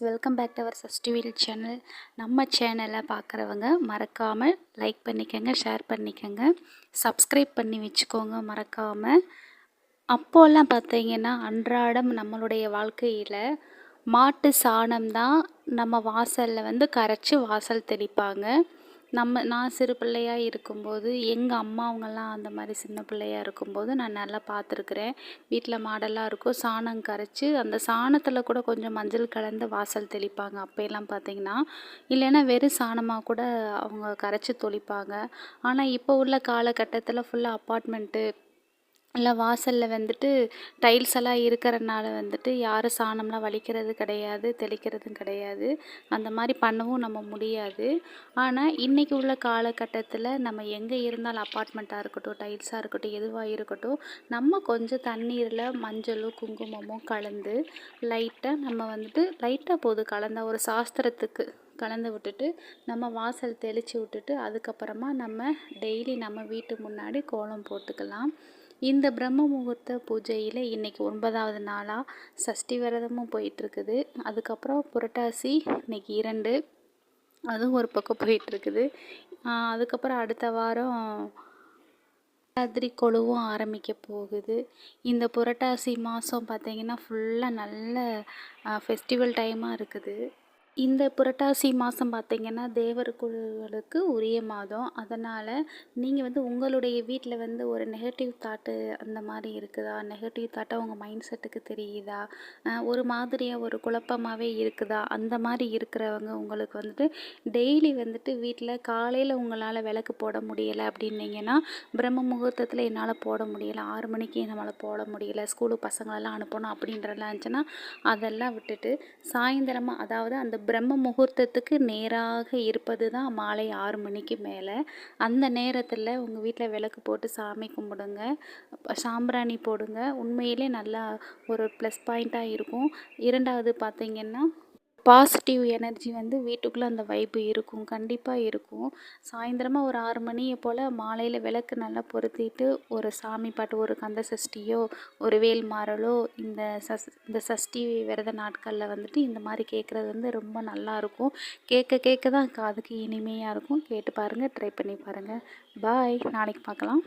Welcome back to our சஸ்டிவில் channel நம்ம சேனலை பார்க்குறவங்க மறக்காமல் லைக் பண்ணிக்கோங்க ஷேர் பண்ணிக்கோங்க. சப்ஸ்கிரைப் பண்ணி வச்சுக்கோங்க மறக்காமல் அப்போல்லாம் பார்த்தீங்கன்னா அன்றாடம் நம்மளுடைய வாழ்க்கையில் மாட்டு சாணம் தான் நம்ம வாசலில் வந்து கரைச்சி வாசல் தெளிப்பாங்க. நம்ம நான் சிறு பிள்ளையாக இருக்கும்போது எங்கள் அம்மா அவங்கெல்லாம் அந்த மாதிரி சின்ன பிள்ளையாக இருக்கும்போது நான் நல்லா பார்த்துருக்குறேன். வீட்டில் மாடெல்லாம் இருக்கும். சாணம் கரைச்சி அந்த சாணத்தில் கூட கொஞ்சம் மஞ்சள் கலந்து வாசல் தெளிப்பாங்க. அப்போயெல்லாம் பார்த்தீங்கன்னா இல்லைன்னா வெறும் சாணமாக கூட அவங்க கரைச்சி தொளிப்பாங்க. ஆனால் இப்போ உள்ள காலகட்டத்தில் ஃபுல்லாக அப்பார்ட்மெண்ட்டு இல்லை வாசலில் வந்துட்டு டைல்ஸ் எல்லாம் இருக்கிறனால வந்துட்டு யாரும் சாணம்லாம் வலிக்கிறது கிடையாது தெளிக்கிறதும் கிடையாது. அந்த மாதிரி பண்ணவும் நம்ம முடியாது. ஆனால் இன்றைக்கி உள்ள காலகட்டத்தில் நம்ம எங்கே இருந்தாலும் அப்பார்ட்மெண்ட்டாக இருக்கட்டும் டைல்ஸாக இருக்கட்டும் எதுவாக இருக்கட்டும் நம்ம கொஞ்சம் தண்ணீரில் மஞ்சளும் குங்குமமும் கலந்து லைட்டாக நம்ம வந்துட்டு லைட்டாக போதும் கலந்த ஒரு சாஸ்திரத்துக்கு கலந்து விட்டுட்டு நம்ம வாசல் தெளித்து விட்டுட்டு அதுக்கப்புறமா நம்ம டெய்லி நம்ம வீட்டு முன்னாடி கோலம் போட்டுக்கலாம். இந்த பிரம்ம முகூர்த்த பூஜையில் இன்றைக்கி ஒன்பதாவது நாளாக சஷ்டி விரதமும் போயிட்டுருக்குது. அதுக்கப்புறம் புரட்டாசி இன்றைக்கி இரண்டு. அதுவும் ஒரு பக்கம் போயிட்டுருக்குது. அதுக்கப்புறம் அடுத்த வாரம் ராத்திரி கொழுவும் ஆரம்பிக்க போகுது. இந்த புரட்டாசி மாதம் பார்த்திங்கன்னா ஃபுல்லாக நல்ல ஃபெஸ்டிவல் டைமாக இருக்குது. இந்த புரட்டாசி மாதம் பார்த்திங்கன்னா தேவர்களுக்கு உரிய மாதம். அதனால் நீங்கள் வந்து உங்களுடைய வீட்டில் வந்து ஒரு நெகட்டிவ் தாட்டு அந்த மாதிரி இருக்குதா? நெகட்டிவ் தாட்டாக உங்கள் மைண்ட் செட்டுக்கு தெரியுதா? ஒரு மாதிரியாக ஒரு குழப்பமாகவே இருக்குதா? அந்த மாதிரி இருக்கிறவங்க உங்களுக்கு வந்துட்டு டெய்லி வந்துட்டு வீட்டில் காலையில் உங்களால் விளக்கு போட முடியலை அப்படின்னீங்கன்னா பிரம்ம முகூர்த்தத்தில் என்னால் போட முடியலை. ஆறு மணிக்கு நம்மளால் போட முடியல. ஸ்கூலுக்கு பசங்களெல்லாம் அனுப்பணும் அப்படின்றலாம் இருந்துச்சுன்னா அதெல்லாம் விட்டுட்டு சாயந்தரமாக அதாவது அந்த பிரம்ம முகூர்த்தத்துக்கு நேராக இருப்பது தான் மாலை ஆறு மணிக்கு மேலே. அந்த நேரத்தில் உங்கள் வீட்டில் விளக்கு போட்டு சாமி கும்பிடுங்க. சாம்பிராணி போடுங்க. உண்மையிலே நல்லா ஒரு ப்ளஸ் பாயிண்ட்டாக இருக்கும். இரண்டாவது பார்த்திங்கன்னா பாசிட்டிவ் எனர்ஜி வந்து வீட்டுக்குள்ளே அந்த வைப்பு இருக்கும் கண்டிப்பாக இருக்கும். சாயந்தரமாக ஒரு ஆறு மணியை போல் மாலையில் விளக்கு நல்லா பொருத்திட்டு ஒரு சாமி பாட்டு ஒரு கந்த சஷ்டியோ ஒரு வேல் மாறலோ இந்த சஸ் இந்த சஷ்டி விரத நாட்களில் வந்துட்டு இந்த மாதிரி கேட்குறது வந்து ரொம்ப நல்லாயிருக்கும் கேட்க கேட்க தான் காதுக்கு இனிமையாக இருக்கும். கேட்டு பாருங்கள் ட்ரை பண்ணி பாருங்கள் பாய் நாளைக்கு பார்க்கலாம்